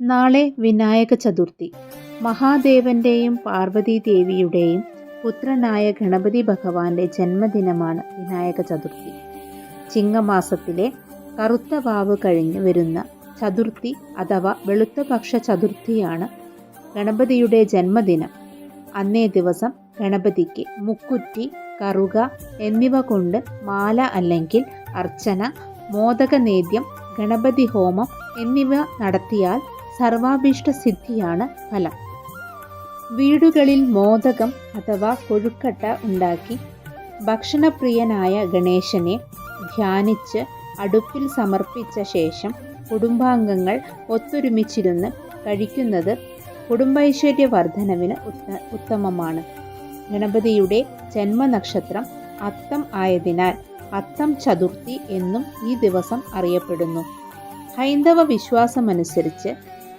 നാളെ വിനായക ചതുർത്ഥി. മഹാദേവന്റെയും പാർവതീദേവിയുടെയും പുത്രനായ ഗണപതി ഭഗവാന്റെ ജന്മദിനമാണ് വിനായക ചതുർത്ഥി. ചിങ്ങമാസത്തിലെ കറുത്ത വാവ് കഴിഞ്ഞ് വരുന്ന ചതുർത്ഥി അഥവാ വെളുത്തപക്ഷ ചതുർത്ഥിയാണ് ഗണപതിയുടെ ജന്മദിനം. അന്നേ ദിവസം ഗണപതിക്ക് മുക്കുറ്റി കറുക എന്നിവ കൊണ്ട് മാല അല്ലെങ്കിൽ അർച്ചന മോദക നേദ്യം ഗണപതി ഹോമം എന്നിവ നടത്തിയാൽ സർവാഭീഷ്ട സിദ്ധിയാണ് ഫലം. വീടുകളിൽ മോദകം അഥവാ കൊഴുക്കട്ട ഉണ്ടാക്കി ഭക്ഷണപ്രിയനായ ഗണേശനെ ധ്യാനിച്ച് അടുപ്പിൽ സമർപ്പിച്ച ശേഷം കുടുംബാംഗങ്ങൾ ഒത്തൊരുമിച്ചിരുന്ന് കഴിക്കുന്നത് കുടുംബൈശ്വര്യ വർധനവിന് ഉത്ത ഉത്തമമാണ്. ഗണപതിയുടെ ജന്മനക്ഷത്രം അത്തം ആയതിനാൽ അത്തം ചതുർത്ഥി എന്നും ഈ ദിവസം അറിയപ്പെടുന്നു. ഹൈന്ദവ വിശ്വാസമനുസരിച്ച്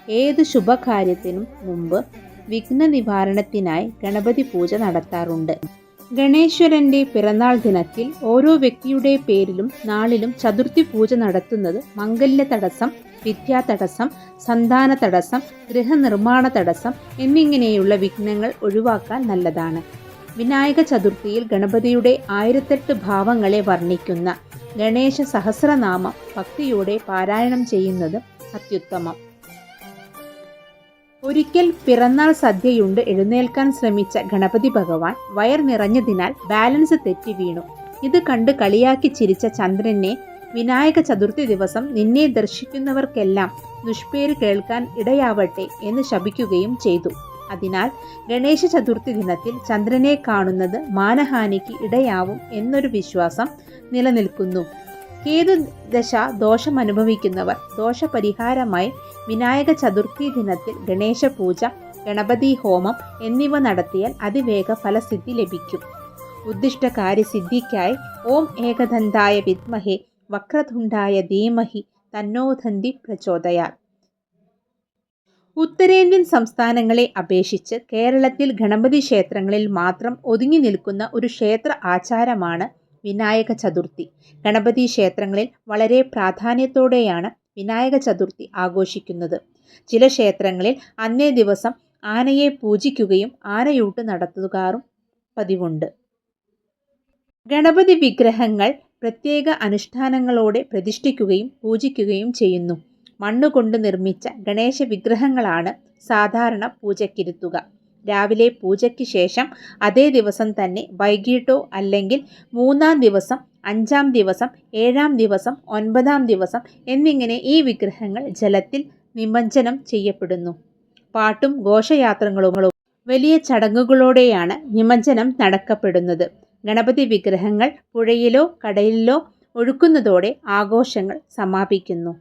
ഏത് ശുഭകാര്യത്തിനും മുമ്പ് വിഘ്ന നിവാരണത്തിനായി ഗണപതി പൂജ നടത്താറുണ്ട്. ഗണേശ്വരന്റെ പിറന്നാൾ ദിനത്തിൽ ഓരോ വ്യക്തിയുടെ പേരിലും നാളിലും ചതുർത്ഥി പൂജ നടത്തുന്നത് മംഗല്യ തടസ്സം വിദ്യാ തടസ്സം സന്താന തടസ്സം ഗൃഹനിർമ്മാണ തടസ്സം എന്നിങ്ങനെയുള്ള വിഘ്നങ്ങൾ ഒഴിവാക്കാൻ നല്ലതാണ്. വിനായക ചതുർത്ഥിയിൽ ഗണപതിയുടെ ആയിരത്തെട്ട് ഭാവങ്ങളെ വർണിക്കുന്ന ഗണേശ സഹസ്രനാമം ഭക്തിയോടെ പാരായണം ചെയ്യുന്നത് അത്യുത്തമം. ഒരിക്കൽ പിറന്നാൾ സദ്യയുണ്ട് എഴുന്നേൽക്കാൻ ശ്രമിച്ച ഗണപതി ഭഗവാൻ വയർ നിറഞ്ഞതിനാൽ ബാലൻസ് തെറ്റി വീണു. ഇത് കണ്ട് കളിയാക്കി ചിരിച്ച ചന്ദ്രനെ വിനായക ചതുർത്ഥി ദിവസം നിന്നെ ദർശിക്കുന്നവർക്കെല്ലാം ദുഷ്പേര് കേൾക്കാൻ ഇടയാവട്ടെ എന്ന് ശപിക്കുകയും ചെയ്തു. അതിനാൽ ഗണേശ ചതുർത്ഥി ദിനത്തിൽ ചന്ദ്രനെ കാണുന്നത് മാനഹാനിക്ക് ഇടയാവും എന്നൊരു വിശ്വാസം നിലനിൽക്കുന്നു. കേതു ദശ ദോഷം അനുഭവിക്കുന്നവർ? ദോഷപരിഹാരമായി വിനായക ചതുർത്ഥി ദിനത്തിൽ ഗണേശ പൂജ ഗണപതി ഹോമം എന്നിവ നടത്തിയാൽ അതിവേഗ ഫലസിദ്ധി ലഭിക്കും. ഉദ്ദിഷ്ട കാര്യസിദ്ധിക്കായി ഓം ഏകദന്തായ വിദ്മഹേ വക്രതുണ്ടായ ധീമഹി തന്നോധന്തി പ്രചോദയാൽ ഉത്തരേന്ത്യൻ സംസ്ഥാനങ്ങളെ അപേക്ഷിച്ച് കേരളത്തിൽ ഗണപതി ക്ഷേത്രങ്ങളിൽ മാത്രം ഒതുങ്ങി നിൽക്കുന്ന ഒരു ക്ഷേത്ര ആചാരമാണ് വിനായക ചതുർത്ഥി. ഗണപതി ക്ഷേത്രങ്ങളിൽ വളരെ പ്രാധാന്യത്തോടെയാണ് വിനായക ചതുർത്ഥി ആഘോഷിക്കുന്നത്. ചില ക്ഷേത്രങ്ങളിൽ അന്നേ ദിവസം ആനയെ പൂജിക്കുകയും ആനയൂട്ട് നടത്തുകാറും പതിവുണ്ട്. ഗണപതി വിഗ്രഹങ്ങൾ പ്രത്യേക അനുഷ്ഠാനങ്ങളോടെ പ്രതിഷ്ഠിക്കുകയും പൂജിക്കുകയും ചെയ്യുന്നു. മണ്ണുകൊണ്ട് നിർമ്മിച്ച ഗണേശ വിഗ്രഹങ്ങളാണ് സാധാരണ പൂജയ്ക്കിരുത്തുക രാവിലെ പൂജയ്ക്ക് ശേഷം അതേ ദിവസം തന്നെ വൈകിട്ടോ അല്ലെങ്കിൽ മൂന്നാം ദിവസം അഞ്ചാം ദിവസം ഏഴാം ദിവസം ഒൻപതാം ദിവസം എന്നിങ്ങനെ ഈ വിഗ്രഹങ്ങൾ ജലത്തിൽ നിമജ്ജനം ചെയ്യപ്പെടുന്നു. പാട്ടും ഘോഷയാത്രകളും വലിയ ചടങ്ങുകളോടെയാണ് നിമജ്ജനം നടക്കപ്പെടുന്നത്. ഗണപതി വിഗ്രഹങ്ങൾ പുഴയിലോ കടലിലോ ഒഴുക്കുന്നതോടെ ആഘോഷങ്ങൾ സമാപിക്കുന്നു.